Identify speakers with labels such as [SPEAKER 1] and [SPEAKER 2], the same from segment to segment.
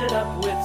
[SPEAKER 1] ended up with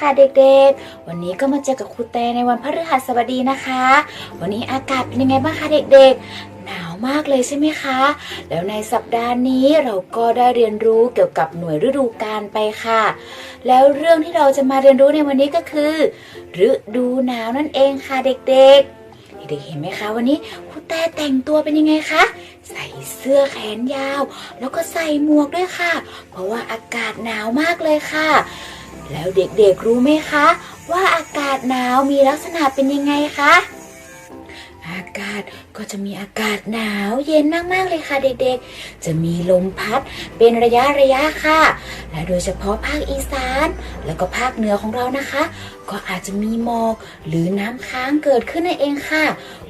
[SPEAKER 1] ค่ะเด็กๆ วันนี้ก็มาเจอกับครูแตในวันพฤหัสบดีนะคะ วันนี้อากาศเป็นยังไงบ้างคะเด็กๆ หนาวมากเลยใช่ไหมคะ แล้วในสัปดาห์นี้เราก็ได้เรียนรู้เกี่ยวกับหน่วยฤดูกาลไปค่ะ แล้วเรื่องที่เราจะมาเรียนรู้ในวันนี้ก็คือ ฤดูหนาวนั่นเองค่ะเด็กๆเด็กๆเห็นไหมคะวันนี้ครูแต่แต่งตัวเป็นยังไงคะใส่เสื้อแขนยาว แล้วก็ใส่หมวกด้วยค่ะ เพราะว่าอากาศหนาวมากเลยค่ะ แล้วเด็กๆรู้ไหมคะ ว่าอากาศหนาวมีลักษณะเป็นยังไงคะ อากาศก็จะมีอากาศหนาวเย็นมากๆเลยค่ะเด็กๆ จะมีลมพัดเป็นระยะระยะค่ะ และโดยเฉพาะภาคอีสาน แล้วก็ภาคเหนือของเรานะคะ ก็อาจจะมีหมอกหรือน้ำค้างเกิดขึ้นนั่นเองค่ะ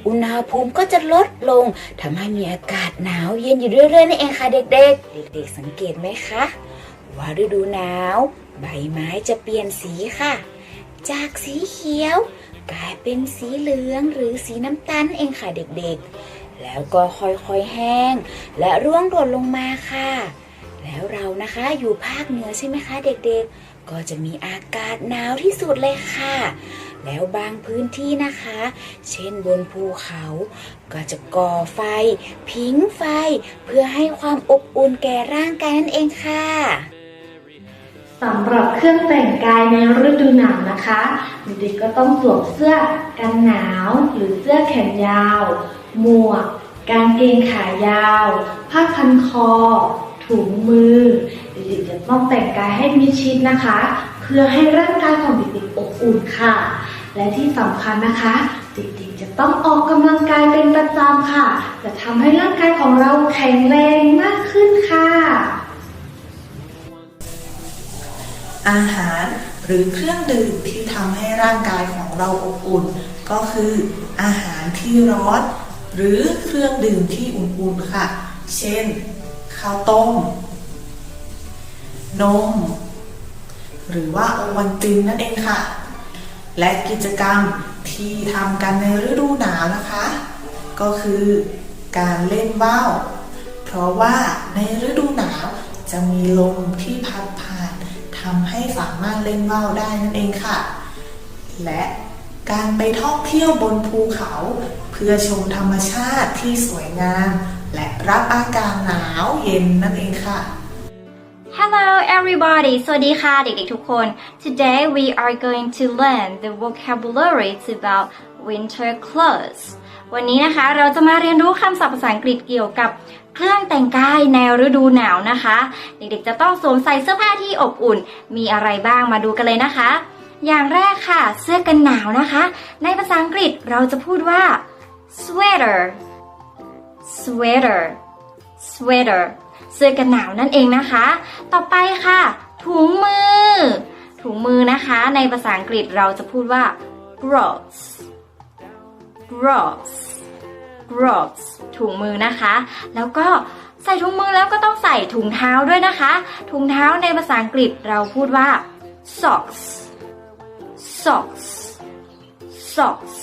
[SPEAKER 1] อุณหภูมิก็จะลดลงทำให้มีอากาศหนาวเย็นอยู่เรื่อยๆนั่นเองค่ะเด็กๆ เด็กๆ สังเกตไหมคะว่าฤดูหนาว ใบไม้จะเปลี่ยนสีค่ะ จากสีเขียว กลายเป็นสีเหลืองหรือสีน้ำตาลเองค่ะเด็กๆ แล้วก็ค่อยๆแห้ง และร่วงหล่นลงมาค่ะ แล้วเรานะคะอยู่ภาคเหนือใช่ไหมคะเด็กๆ ก็จะมีอากาศหนาวที่สุดเลยค่ะ แล้วบางพื้นที่นะคะ เช่นบนภูเขา ก็จะก่อไฟ ผิงไฟ เพื่อให้ความอบอุ่นแก่ร่างกายนั่นเองค่ะ
[SPEAKER 2] สำหรับเครื่องแต่งกายในฤดูหนาวนะคะ เด็กๆก็ต้องสวมเสื้อกันหนาวหรือเสื้อแขนยาว หมวก กางเกงขายาว ผ้าพันคอ ถุงมือ เด็กๆจะต้องแต่งกายให้มิดชิดนะคะ เพื่อให้ร่างกายของเด็กๆอบอุ่นค่ะ และที่สำคัญนะคะ เด็กๆจะต้องออกกำลังกายเป็นประจำค่ะ จะทำให้ร่างกายของเราแข็งแรงมากขึ้นค่ะ
[SPEAKER 3] อาหารหรือเครื่องดื่มที่ทำให้ร่างกายของเราอบอุ่น ก็คืออาหารที่ร้อน หรือเครื่องดื่มที่อุ่นๆค่ะ เช่น ข้าวต้ม นม หรือว่าโอวัลตินนั่นเองค่ะ และกิจกรรมที่ทำกันในฤดูหนาวนะคะ ก็คือการเล่นว่าวเพราะว่าในฤดูหนาวจะมีลมที่พัดผ่าน ทำให้สามารถเล่นว่าวได้นั่นเองค่ะ และการไปท่องเที่ยวบนภูเขา เพื่อชมธรรมชาติที่สวยงาม และรับอากาศหนาวเย็นนั่นเองค่ะ
[SPEAKER 4] Hello everybody สวัสดีค่ะเด็กๆทุกคน Today we are going to learn the vocabularies about winter clothes วันนี้นะคะเราจะมาเรียนรู้คำศัพท์ภาษาอังกฤษเกี่ยวกับ เครื่องแต่งกายในฤดูหนาวนะคะ เด็กๆจะต้องสวมใส่เสื้อผ้าที่อบอุ่น มีอะไรบ้างมาดูกันเลยนะคะ อย่างแรกค่ะ เสื้อกันหนาวนะคะ ในภาษาอังกฤษเราจะพูดว่า sweater sweater sweater เสื้อกันหนาวนั่นเองนะคะ ต่อไปค่ะ ถุงมือ ถุงมือนะคะ ในภาษาอังกฤษเราจะพูดว่า gloves gloves gloves ถุงมือนะคะ แล้วก็ใส่ถุงมือแล้วก็ต้องใส่ถุงเท้าด้วยนะคะ ถุงเท้าในภาษาอังกฤษเราพูดว่า socks socks socks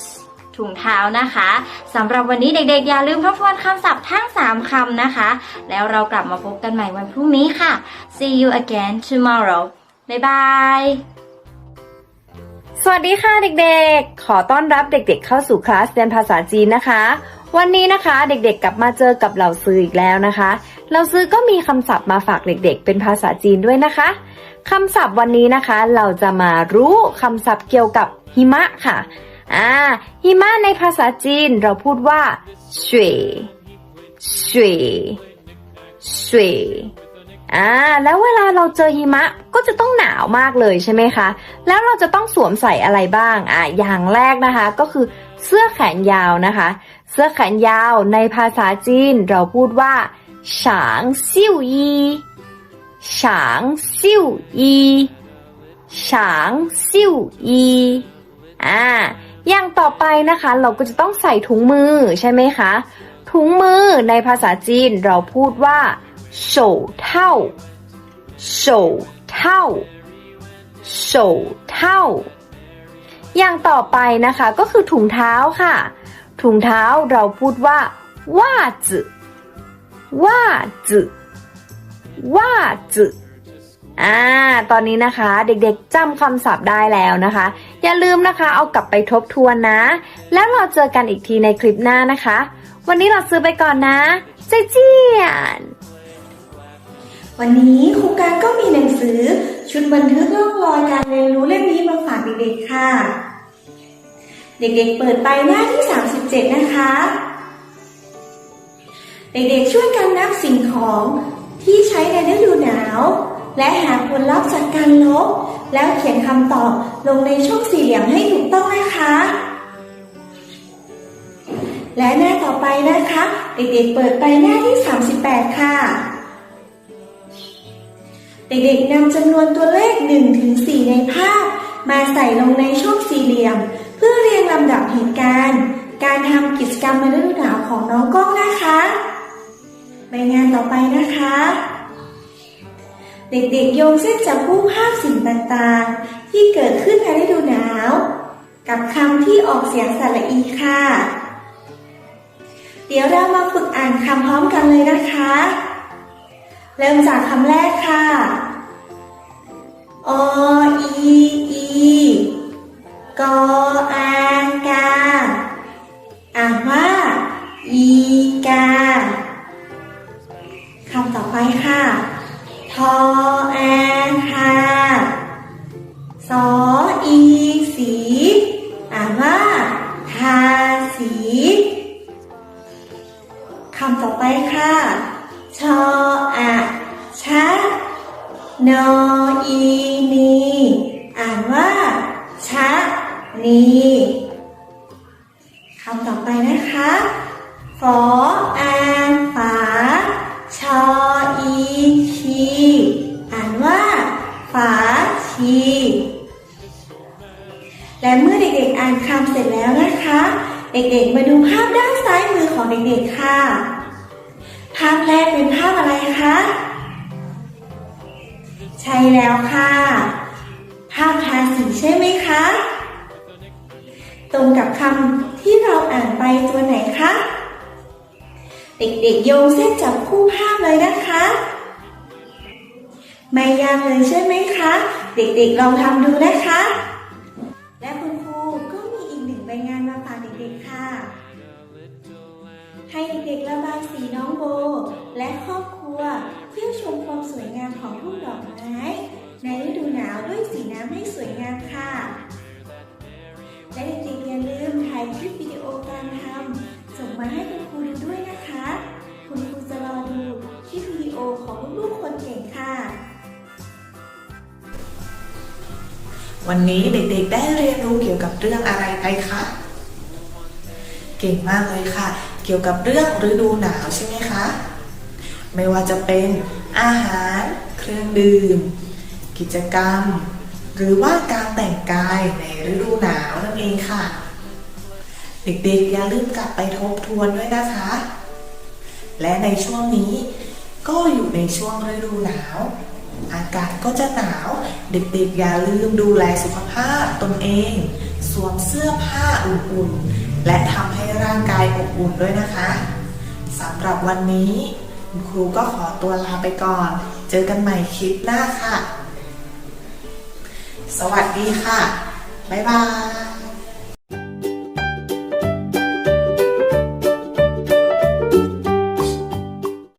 [SPEAKER 4] ถุงเท้านะคะสำหรับวันนี้เด็กๆ อย่าลืมทบทวนคำศัพท์ทั้ง 3คำนะคะ แล้วเรากลับมาพบกันใหม่วันพรุ่งนี้ค่ะ see you again tomorrow บ๊ายบาย
[SPEAKER 5] สวัสดีค่ะเด็กๆ ขอต้อนรับเด็กๆ เข้าสู่คลาสเรียนภาษาจีนนะคะ วันนี้นะคะเด็กๆกลับมาเจอกับเหล่าซื้ออีกแล้วนะคะเหล่าซื้อก็มีคำศัพท์มาฝากเด็กๆ เป็นภาษาจีนด้วยนะคะคำศัพท์วันนี้นะคะ เราจะมารู้คำศัพท์เกี่ยวกับหิมะค่ะอ่าหิมะในภาษาจีนเราพูดว่าสวยสวยสวยอ่าแล้วเวลาเราเจอหิมะก็จะต้องหนาวมากเลยใช่ไหมคะ แล้วเราจะต้องสวมใส่อะไรบ้างอ่าอย่างแรกนะคะ ก็คือเสื้อแขนยาวนะคะ เสื้อแขนยาวในภาษาจีนเราพูดว่าฉางซิ่วยีฉางซิ่วยีฉางซิ่วยีอ่า อย่างต่อไปนะคะ เราก็จะต้องใส่ถุงมือใช่ไหมคะ ถุงมือในภาษาจีนเราพูดว่า手套手套手套อย่างต่อไปนะคะก็คือถุงเท้าค่ะ ถุงเท้าเราพูดว่าว่าจืว่าจืว่าจือ่า ตอนนี้นะคะ เด็กๆจำคำศัพท์ได้แล้วนะคะ อย่าลืมนะคะ เอากลับไปทบทวนนะ แล้วเราเจอกันอีกทีในคลิปหน้านะคะ วันนี้เราซื้อไปก่อนนะเจเจียน
[SPEAKER 6] วันนี้ครูการก็มีหนังสือ ชุดบันทึกร่องรอยการเรียนรู้เล่มนี้มาฝากเด็กๆค่ะ เด็กๆเปิดไปหน้าที่ 37 นะคะ เด็กๆช่วยกันนับสิ่งของที่ใช้ในฤดูหนาว และหาผลลัพธ์จากการลบ แล้วเขียนคำตอบลงในช่องสี่เหลี่ยมให้ถูกต้องนะคะ และหน้าต่อไปนะคะ เด็กๆเปิดไปหน้าที่ 38 ค่ะ เด็กๆนำจำนวนตัวเลข1ถึง4ในภาพ มาใส่ลงในช่องสี่เหลี่ยม พื่อเรียงลำดับเหตุการณ์ การทำกิจกรรมในฤดูหนาวของน้องก้องนะคะใบงานต่อไปนะคะ เด็กๆโยงเส้นจับคู่ภาพสิ่งต่างๆ ที่เกิดขึ้นในฤดูหนาว กับคำที่ออกเสียงสระอีค่ะ เดี๋ยวเรามาฝึกอ่านคำพร้อมกันเลยนะคะ เริ่มจากคำแรกค่ะ ออีอี กออากาอ่านว่า อีกาคำต่อไปค่ะ ทอแอนฮาสออีสี อ่านว่า ทาสี คำต่อไปค่ะ ชออะชะนออีนี อ่านว่า ชะ นีคำต่อไปนะคะฟออานฝา ชออีชีอ่านว่า ฝาชี และเมื่อเด็กๆอ่านคำเสร็จแล้วนะคะ เด็กๆมาดูภาพด้านซ้ายมือของเด็กๆค่ะ ภาพแรกเป็นภาพอะไรคะ ใช่แล้วค่ะ ภาพทาสีใช่ไหมคะ ตรงกับคำที่เราอ่านไปตัวไหนคะ เด็กๆโยงเส้นจับคู่ภาพเลยนะคะ ไม่ยากเลยใช่ไหมคะ เด็กๆลองทำดูนะคะ และคุณครูก็มีอีกหนึ่งใบงานมาฝากเด็กๆค่ะ ให้เด็กๆระบายสีน้องโบ และครอบครัวเที่ยวชมความสวยงามของทุ่งดอกไม้ในฤดูหนาวด้วยสีน้ำให้สวยงามค่ะและเด็กายคลิปวิดีโอการทำส่งมาให้คุณครูดูด้วยนะคะ คุณครูจะรอดูคลิปวิดีโอของลูกๆคนเก่งค่ะ
[SPEAKER 3] วันนี้เด็กๆได้เรียนรู้เกี่ยวกับเรื่องอะไรไปคะ เก่งมากเลยค่ะ เกี่ยวกับเรื่องฤดูหนาวใช่ไหมคะ ไม่ว่าจะเป็นอาหาร เครื่องดื่ม กิจกรรม หรือว่าการแต่งกายในฤดูหนาวนั่นเองค่ะ เด็กๆอย่าลืมกลับไปทบทวนด้วยนะคะ และในช่วงนี้ก็อยู่ในช่วงฤดูหนาว อากาศก็จะหนาว เด็กๆอย่าลืมดูแลสุขภาพตนเอง สวมเสื้อผ้าอุ่นๆ และทำให้ร่างกายอบอุ่นด้วยนะคะสำหรับวันนี้คุณครูก็ขอตัวลาไปก่อน เจอกันใหม่คลิปหน้าค่ะ สวัสดีค่ะ บ๊ายบาย